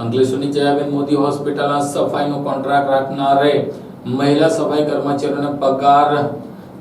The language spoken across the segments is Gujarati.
અંકલેશ્વરની જયાબેન મોદી હોસ્પિટલના સફાઈનો કોન્ટ્રાક્ટ રાખનારે મહિલા સફાઈ કર્મચારીઓને પગાર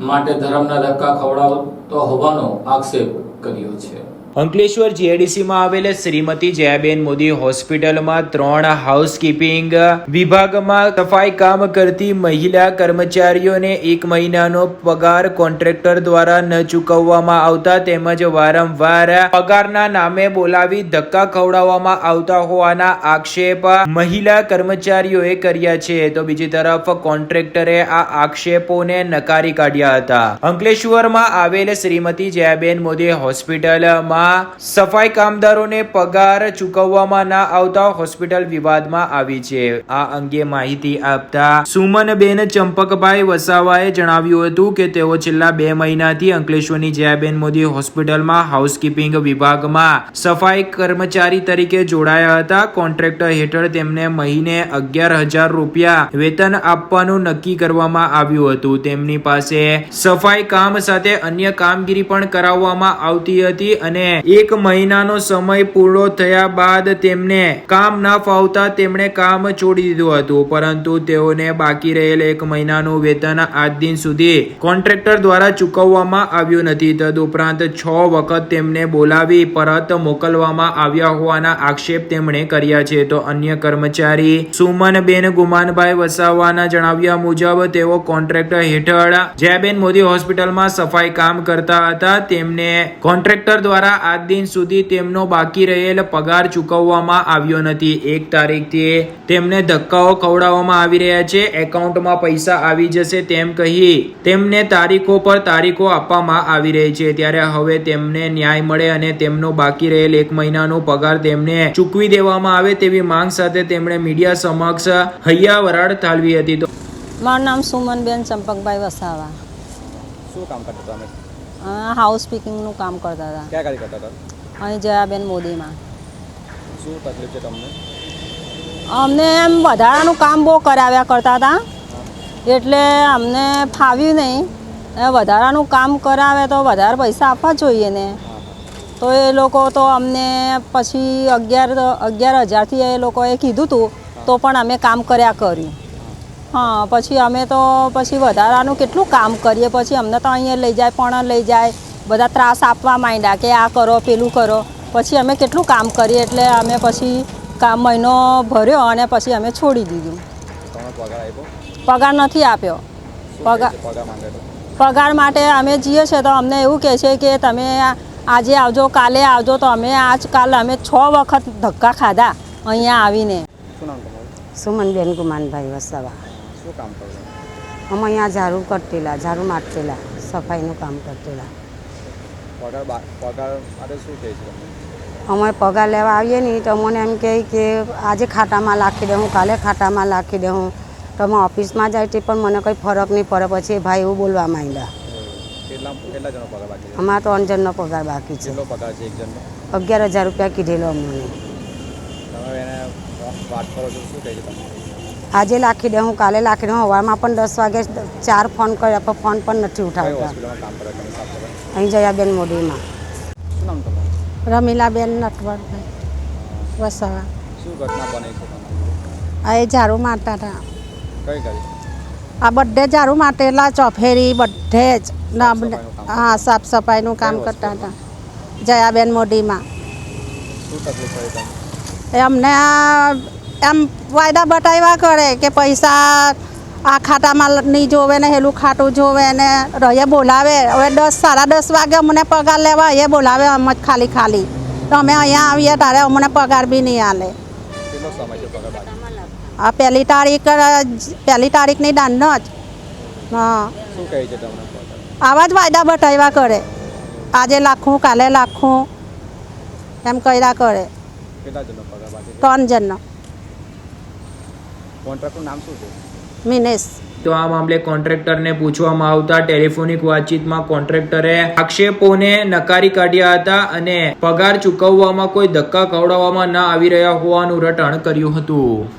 માટે ધર્મના ધક્કા ખવડાવતો હોવાનો આક્ષેપ કર્યો છે. અંકલેશ્વર જીઆઈડીસીમાં આવેલ શ્રીમતી જયાબેન મોદી હોસ્પિટલમાં ત્રણ હાઉસકીપિંગ વિભાગમાં સફાઈ કામ કરતી મહિલા કર્મચારીઓને એક મહિનાનો પગાર કોન્ટ્રાક્ટર દ્વારા ન ચૂકવવામાં આવતા તેમજ વારંવાર પગારના નામે બોલાવી ધક્કા ખવડાવવામાં આવતા હોવાના આક્ષેપ મહિલા કર્મચારીઓએ કર્યા છે. તો બીજી તરફ કોન્ટ્રાક્ટરે આ આક્ષેપોને નકારી કાઢ્યા હતા. અંકલેશ્વરમાં આવેલ શ્રીમતી જયાબેન મોદી હોસ્પિટલમાં સફાઈ કામદારોને પગાર ચૂકવવામાં ના આવતા હોસ્પિટલ વિવાદમાં આવી છે. આ અંગે માહિતી આપતા સુમનબેન ચંપકભાઈ વસાવાએ જણાવ્યું હતું કે તેઓ છેલ્લા બે મહિનાથી અંકલેશ્વરની જયાબેન મોદી હોસ્પિટલમાં હાઉસકીપિંગ વિભાગમાં સફાઈ કર્મચારી તરીકે જોડાયા હતા. કોન્ટ્રાક્ટર હેઠળ તેમને મહિને અગિયાર હજાર રૂપિયા વેતન આપવાનું નક્કી કરવામાં આવ્યું હતું. તેમની પાસે સફાઈ કામ સાથે અન્ય કામગીરી પણ કરાવવામાં આવતી હતી અને એક મહિનાનો સમય પૂરો થયા બાદ તેમને કામ ના ફાવતા તેમણે કામ છોડી દીધું હતું. પરંતુ તેઓને બાકી રહેલ એક મહિનાનું વેતન આજ દિન સુધી કોન્ટ્રાક્ટર દ્વારા ચૂકવવામાં આવ્યું નથી. તદુપરાંત છ વખત તેમને બોલાવી પરત મોકલવામાં આવ્યા હોવાના આક્ષેપ તેમણે કર્યા છે. તો અન્ય કર્મચારી સુમનબેન ગુમાનભાઈ વસાવાના જણાવ્યા મુજબ તેઓ કોન્ટ્રાક્ટર હેઠળ જયાબેન મોદી હોસ્પિટલમાં સફાઈ કામ કરતા હતા. તેમને કોન્ટ્રાક્ટર દ્વારા આજ દિન સુધી તેમનો બાકી રહેલ પગાર ચૂકવવામાં આવ્યો નથી. એક તારીખથી તેમને ધક્કાઓ ખવડાવવામાં આવી રહ્યા છે. એકાઉન્ટમાં પૈસા આવી જશે તેમ કહી તેમને તારીખો પર તારીખો આપવામાં આવી રહી છે. ત્યારે હવે તેમને ન્યાય મળે અને તેમનો બાકી રહેલ એક મહિનાનો પગાર તેમને ચૂકવી દેવામાં આવે તેવી માંગ સાથે તેમણે મીડિયા સમક્ષ હૈયા વરાળ ઠાલવી હતી. તો મારું નામ સુમનબેન ચંપકભાઈ વસાવા. શું કામ કરતા અ, હાઉસ પીકિંગનું કામ કરતા હતા. ક્યાં કાર્ય કરતા હતા? અહીં જયાબેન મોદીમાં. શું તકલીફ છે તમને? અમને એમ વધારાનું કામ બહુ કરાવ્યા કરતા હતા. એટલે અમને ફાવ્યું નહીં. એ વધારાનું કામ કરાવે તો વધારે પૈસા આપવા જોઈએ ને. તો એ લોકો તો અમને પછી અગિયાર અગિયાર હજારથી એ લોકોએ કીધું હતું તો પણ અમે કામ કર્યા કર્યું. હા પછી અમે તો પછી વધારાનું કેટલું કામ કરીએ. પછી અમને તો અહીંયા લઈ જાય પણ લઈ જાય. બધા ત્રાસ આપવા માંડ્યા કે આ કરો પેલું કરો. પછી અમે કેટલું કામ કરીએ એટલે અમે પછી કામ મહિનો ભર્યો અને પછી અમે છોડી દીધું. પગાર નથી આપ્યો. પગાર પગાર માટે અમે જઈએ છીએ તો અમને એવું કહે છે કે તમે આજે આવજો કાલે આવજો તો અમે આજકાલ અમે છ વખત ધક્કા ખાધા અહીંયા આવીને. સુમનબેન ગુમાનભાઈ વસાવા. શું કામ કરો? અમે અહીંયા ઝાડુ કરતેલા ઝાડુ માટેલા સફાઈનું કામ કરતેલા. પગાર બા- પગાર માટે શું કહે છે તમને? અમે પગાર લેવા આવીએ ને તો મને એમ કહે કે આજે ખાતામાં નાખી દઉં હું કાલે ખાતામાં નાખી દઉં. તો અમે ઓફિસમાં જાય તે પણ મને કંઈ ફરક નહીં પડે. પછી એ ભાઈ એવું બોલવા માંડ્યા. કેટલા કેટલા જણનો પગાર બાકી છે? અમારા ત્રણ જણનો પગાર બાકી છે. કેટલો પગાર છે એક જણનો? અગિયાર હજાર રૂપિયા કીધેલો અમને. તમે એને વાત કરો છો શું કહે છે તમને? આજે લાખી દે હું કાલે લાખી દઉં હવામાં પણ દસ વાગે ચાર ફોન કર્યા પણ ફોન પણ નથી ઉઠાવતા. અહીં જયાબેન તમારું? રમીલાબેન નટવરભાઈ વસાવા. આ એ ઝાડુ મારતા હતા. આ બધે ઝાડુ માટેલા ચોફેરી બધે જ. હા સાફ સફાઈનું કામ કરતા હતા. જયાબેન મોદીમાં એ અમને આ એમ વાયદા બતાવ્યા કરે કે પૈસા આ ખાતામાં નહીં જોવે ને હેલું ખાતું જોવે ને રહીએ બોલાવે. હવે દસ સાડા દસ વાગે અમને પગાર લેવા એ બોલાવે અમ જ ખાલી ખાલી. તો અમે અહીંયા આવીએ તારે અમને પગાર બી નહીં આલે. આ પહેલી તારીખ પહેલી તારીખની દાંડનો જ. હા. આવા જ વાયદા બતાવ્યા કરે. આજે લાખું કાલે લાખું. એમ કર્યા કરે. ત્રણ જણનો. કોન્ટ્રાક્ટનું નામ શું છે? મિનેશ તો આ મામલે કોન્ટ્રાક્ટરને પૂછવામાં આવતા ટેલિફોનિક વાતચીતમાં કોન્ટ્રાક્ટરે આક્ષેપોને નકારી કાઢ્યા હતા અને પગાર ચૂકવવામાં કોઈ ધક્કા ખવડાવવામાં ન આવી રહ્યા હોવાનું રટણ કર્યું હતું.